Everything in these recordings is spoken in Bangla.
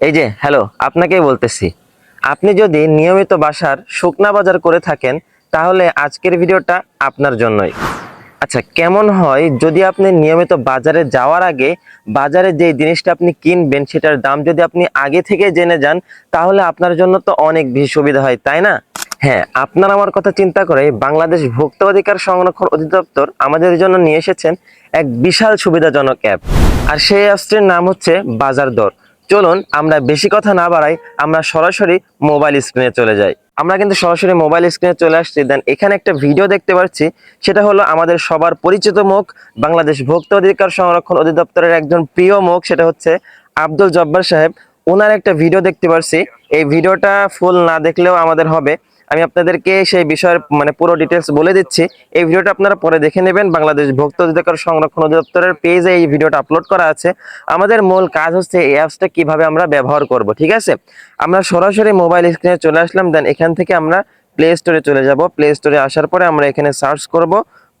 এই যে হ্যালো আপনাকেই বলতেছি। আপনি যদি নিয়মিত বাসার শুকনা বাজার করে থাকেন, তাহলে আজকের ভিডিওটা আপনার জন্যই। আচ্ছা কেমন হয় যদি আপনি নিয়মিত বাজারে যাওয়ার আগে, বাজারে যে জিনিসটা আপনি কিনবেন, সেটার দাম যদি আপনি আগে থেকে জেনে যান, তাহলে আপনার জন্য তো অনেক বেশি সুবিধা হয়, তাই না? হ্যাঁ আপনার আমার কথা চিন্তা করে বাংলাদেশ ভোক্তা অধিকার সংরক্ষণ অধিদপ্তর আমাদের জন্য নিয়ে এসেছেন এক বিশাল সুবিধাজনক অ্যাপ। আর সেই অ্যাপসটির নাম হচ্ছে বাজার দর। চলুন আমরা বেশি কথা না বাড়াই, আমরা সরাসরি মোবাইল স্ক্রিনে চলে যাই। আমরা কিন্তু সরাসরি মোবাইল স্ক্রিনে চলে আসছি। দেন এখানে একটা ভিডিও দেখতে পাচ্ছি। সেটা হলো আমাদের সবার পরিচিত মুখ, বাংলাদেশ ভোক্তা অধিকার সংরক্ষণ অধিদপ্তরের একজন প্রিয় মুখ, সেটা হচ্ছে আব্দুল জব্বার সাহেব। ওনার একটা ভিডিও দেখতে পাচ্ছি। এই ভিডিওটা ফুল না দেখলেও আমাদের হবে। আমি আপনাদেরকে সেই বিষয়ের মানে পুরো ডিটেলস বলে দিচ্ছি। এই ভিডিওটা আপনারা পরে দেখে নেবেন। বাংলাদেশ ভোক্তা অধিকার সংরক্ষণ অধিদপ্তরের পেজে এই ভিডিওটা আপলোড করা আছে। আমাদের মূল কাজ হচ্ছে এই অ্যাপসটা কীভাবে আমরা ব্যবহার করব, ঠিক আছে? আমরা সরাসরি মোবাইল স্ক্রিনে চলে আসলাম। দেন এখান থেকে আমরা প্লে স্টোরে চলে যাব। প্লে স্টোরে আসার পরে আমরা এখানে সার্চ করব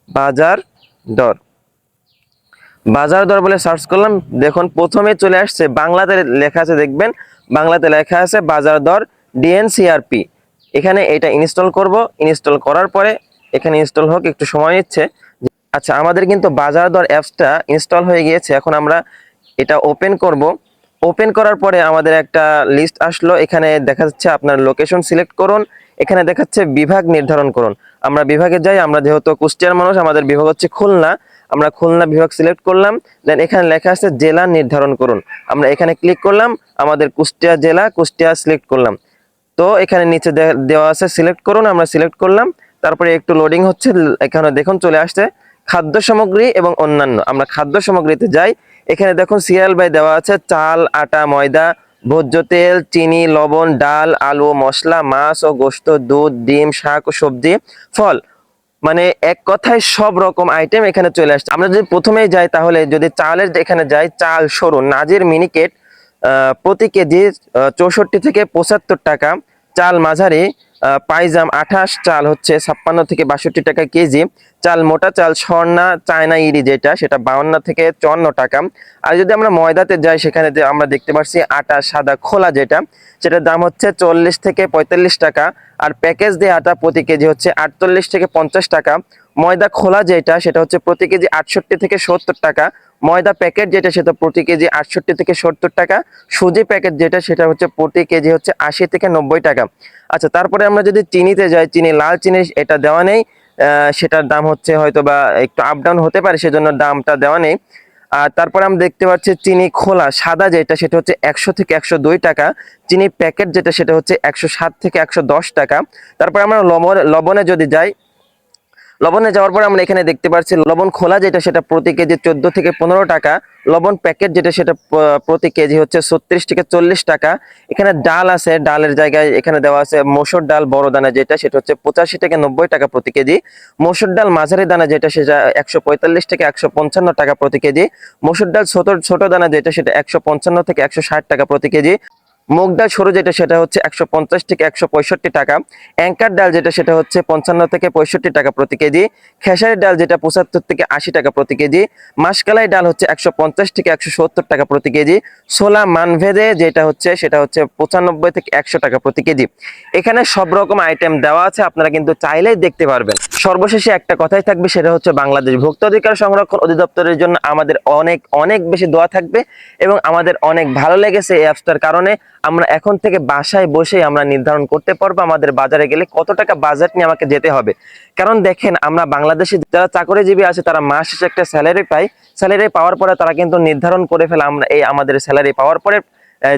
বাজার দর। বাজার দর বলে সার্চ করলাম। দেখুন, প্রথমে চলে আসছে বাংলাতে লেখা আছে, দেখবেন? বাংলাতে লেখা আছে বাজার দর ডিএনসিআরপি এখানে এটা ইনস্টল করব। ইনস্টল করার পরে এখানে ইনস্টল হোক, একটু সময় নিচ্ছে। আচ্ছা আমাদের কিন্তু বাজার দর অ্যাপসটা ইনস্টল হয়ে গিয়েছে। এখন আমরা এটা ওপেন করব। ওপেন করার পরে আমাদের একটা লিস্ট আসলো। এখানে দেখা যাচ্ছে আপনার লোকেশন সিলেক্ট করুন। এখানে দেখাচ্ছে বিভাগ নির্ধারণ করুন। আমরা বিভাগে যাই, আমরা যেহেতু কুষ্টিয়ার মানুষ, আমাদের বিভাগ হচ্ছে খুলনা। আমরা খুলনা বিভাগ সিলেক্ট করলাম। দেন এখানে লেখা আছে জেলা নির্ধারণ করুন। আমরা এখানে ক্লিক করলাম, আমাদের কুষ্টিয়া জেলা, কুষ্টিয়া সিলেক্ট করলাম। তো এখানে নিচে দেওয়া আছে সিলেক্ট করুন, আমরা সিলেক্ট করলাম। তারপরে একটু লোডিং হচ্ছে, এখানে দেখুন চলে আসছে। খাদ্য সামগ্রী এবং অন্যান্য, আমরা খাদ্য সামগ্রীতে যাই। এখানে দেখুন সিরিয়াল বাই দেওয়া আছে, চাল, আটা, ময়দা, ভোজ্য তেল, চিনি, লবণ, ডাল, আলু, মশলা, মাছ ও গোস্ত, দুধ, ডিম, শাক ও সবজি, ফল। মানে এক কথায় সব রকম আইটেম এখানে চলে আসছে। আমরা যদি প্রথমেই যাই তাহলে যদি চালের এখানে যাই, চাল, সরু, নাজির মিনিকেট প্রতি কেজি চৌষট্টি থেকে পঁচাত্তর টাকা। চাল মাঝারি পাইজাম আঠাশ, চাল হচ্ছে ছাপ্পান্ন থেকে বাষট্টি টাকা কেজি। চাল মোটা চাল স্বর্ণা চায়না ইরি যেটা, সেটা বাউন্ন থেকে চুয়ান্ন টাকা। আর যদি আমরা ময়দাতে যাই, সেখানে যে আমরা দেখতে পাচ্ছি আটা সাদা খোলা যেটা, সেটার দাম হচ্ছে চল্লিশ থেকে পঁয়তাল্লিশ টাকা। আর প্যাকেজ দিয়ে আটা প্রতি কেজি হচ্ছে আটচল্লিশ থেকে পঞ্চাশ টাকা। ময়দা খোলা যেটা, সেটা হচ্ছে প্রতি কেজি আটষট্টি থেকে সত্তর টাকা। ময়দা প্যাকেট যেটা, সেটা প্রতি কেজি আটষট্টি থেকে সত্তর টাকা। সুজি প্যাকেট যেটা, সেটা হচ্ছে প্রতি কেজি হচ্ছে আশি থেকে নব্বই টাকা। আচ্ছা তারপরে আমরা যদি চিনিতে যাই, চিনি, লাল চিনি, এটা দেওয়া নেই। সেটার দাম হচ্ছে হয়তো বা একটু আপ ডাউন হতে পারে, সেজন্য দামটা দেওয়া নেই। আর তারপরে আমরা দেখতে পাচ্ছি চিনি খোলা, সাদা যেটা, সেটা হচ্ছে একশো থেকে একশো দুই টাকা। চিনি প্যাকেট যেটা, সেটা হচ্ছে একশো সাত থেকে একশো দশ টাকা। তারপরে আমরা লবণ, লবণে যদি যাই লবণে যাওয়ার পরে আমরা এখানে দেখতে পাচ্ছি লবণ খোলা যেটা সেটা প্রতি কেজি চোদ্দ থেকে পনেরো টাকা, লবণ প্যাকেট যেটা সেটা প্রতি কেজি হচ্ছে ছত্রিশ থেকে চল্লিশ টাকা। এখানে ডাল আছে, ডালের জায়গায় এখানে দেওয়া আছে মসুর ডাল, বড় দানা যেটা, সেটা হচ্ছে পঁচাশি থেকে নব্বই টাকা প্রতি কেজি। মসুর ডাল, মাঝারি দানা যেটা, সেটা একশো পঁয়তাল্লিশ থেকে একশো পঞ্চান্ন টাকা প্রতি কেজি। মসুর ডাল, ছোট ছোট দানা যেটা, সেটা একশো পঞ্চান্ন থেকে একশো ষাট টাকা প্রতি কেজি। মুগ ডাল সরু যেটা সেটা হচ্ছে একশো পঞ্চাশ থেকে একশো পঁয়ষট্টি টাকা। অ্যাঙ্কার ডাল যেটা সেটা হচ্ছে পঞ্চান্ন থেকে পঁয়ষট্টি টাকা প্রতি কেজি। খেসারি ডাল যেটা পঁচাত্তর থেকে আশি টাকা প্রতি কেজি। মাসকালাই ডাল হচ্ছে একশো পঞ্চাশ থেকে একশো সত্তর টাকা প্রতি কেজি। ছোলা মানভেদে যেটা হচ্ছে সেটা হচ্ছে পঁচানব্বই থেকে একশো টাকা প্রতি কেজি। এখানে সব রকম আইটেম দেওয়া আছে, আপনারা কিন্তু চাইলেই দেখতে পারবেন। সর্বশেষে একটা কথাই থাকবে, সেটা হচ্ছে বাংলাদেশ ভোক্তা অধিকার সংরক্ষণ অধিদপ্তরের জন্য আমাদের অনেক অনেক বেশি দোয়া থাকবে এবং আমাদের অনেক ভালো লেগেছে এই অ্যাপসটার কারণে। আমরা এখন থেকে বাসায় বসেই আমরা নির্ধারণ করতে পারব আমাদের বাজারে গেলে কত টাকা বাজেট নিয়ে আমাকে যেতে হবে। কারণ দেখেন, আমরা বাংলাদেশে যারা চাকরিজীবী আছে, তারা মাস শেষে একটা স্যালারি পাই স্যালারি পাওয়ার পরে তারা কিন্তু নির্ধারণ করে ফেলে আমরা এই আমাদের স্যালারি পাওয়ার পরে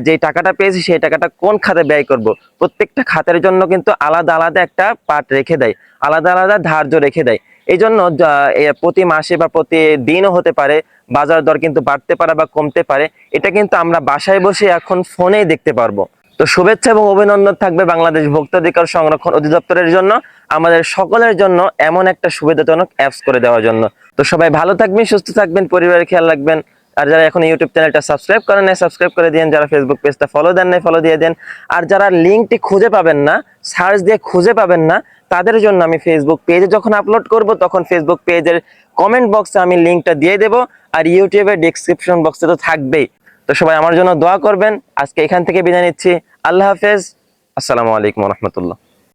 যে টাকাটা পেয়েছি সেই টাকাটা কোন খাতে ব্যয় করব। প্রত্যেকটা খাতের জন্য কিন্তু আলাদা আলাদা একটা পার্ট রেখে দেয়। আলাদা আলাদা ধার্য রেখে দেয়। এই জন্য প্রতি মাসে বা প্রতি দিনও হতে পারে, বাজার দর কিন্তু বাড়তে পারে বা কমতে পারে, এটা কিন্তু আমরা বাসায় বসে এখন ফোনেই দেখতে পারব। তো শুভেচ্ছা এবং অভিনন্দন থাকবে বাংলাদেশ ভোক্তাধিকার সংরক্ষণ অধিদপ্তরের জন্য, আমাদের সকলের জন্য এমন একটা সুবিধাজনক অ্যাপস করে দেওয়ার জন্য। তো সবাই ভালো থাকবেন, সুস্থ থাকবেন, পরিবারের খেয়াল রাখবেন। আর যারা এখন ইউটিউব চ্যানেলটা সাবস্ক্রাইব করেন নাই সাবস্ক্রাইব করে দিন যারা ফেসবুক পেজটা ফলো দেন নাই ফলো দিয়ে দেন। আর যারা লিঙ্কটি খুঁজে পাবেন না সার্চ দিয়ে খুঁজে পাবেন না, তাদের জন্য আমি ফেসবুক পেজে যখন আপলোড করব, তখন ফেসবুক পেজের কমেন্ট বক্সে আমি লিঙ্কটা দিয়ে দেব। আর ইউটিউবের ডিসক্রিপশন বক্সে তো থাকবেই। তো সবাই আমার জন্য দোয়া করবেন। আজকে এখান থেকে বিদায় নিচ্ছি। আল্লাহ হাফেজ। আসসালামু আলাইকুম রহমতুল্লাহ।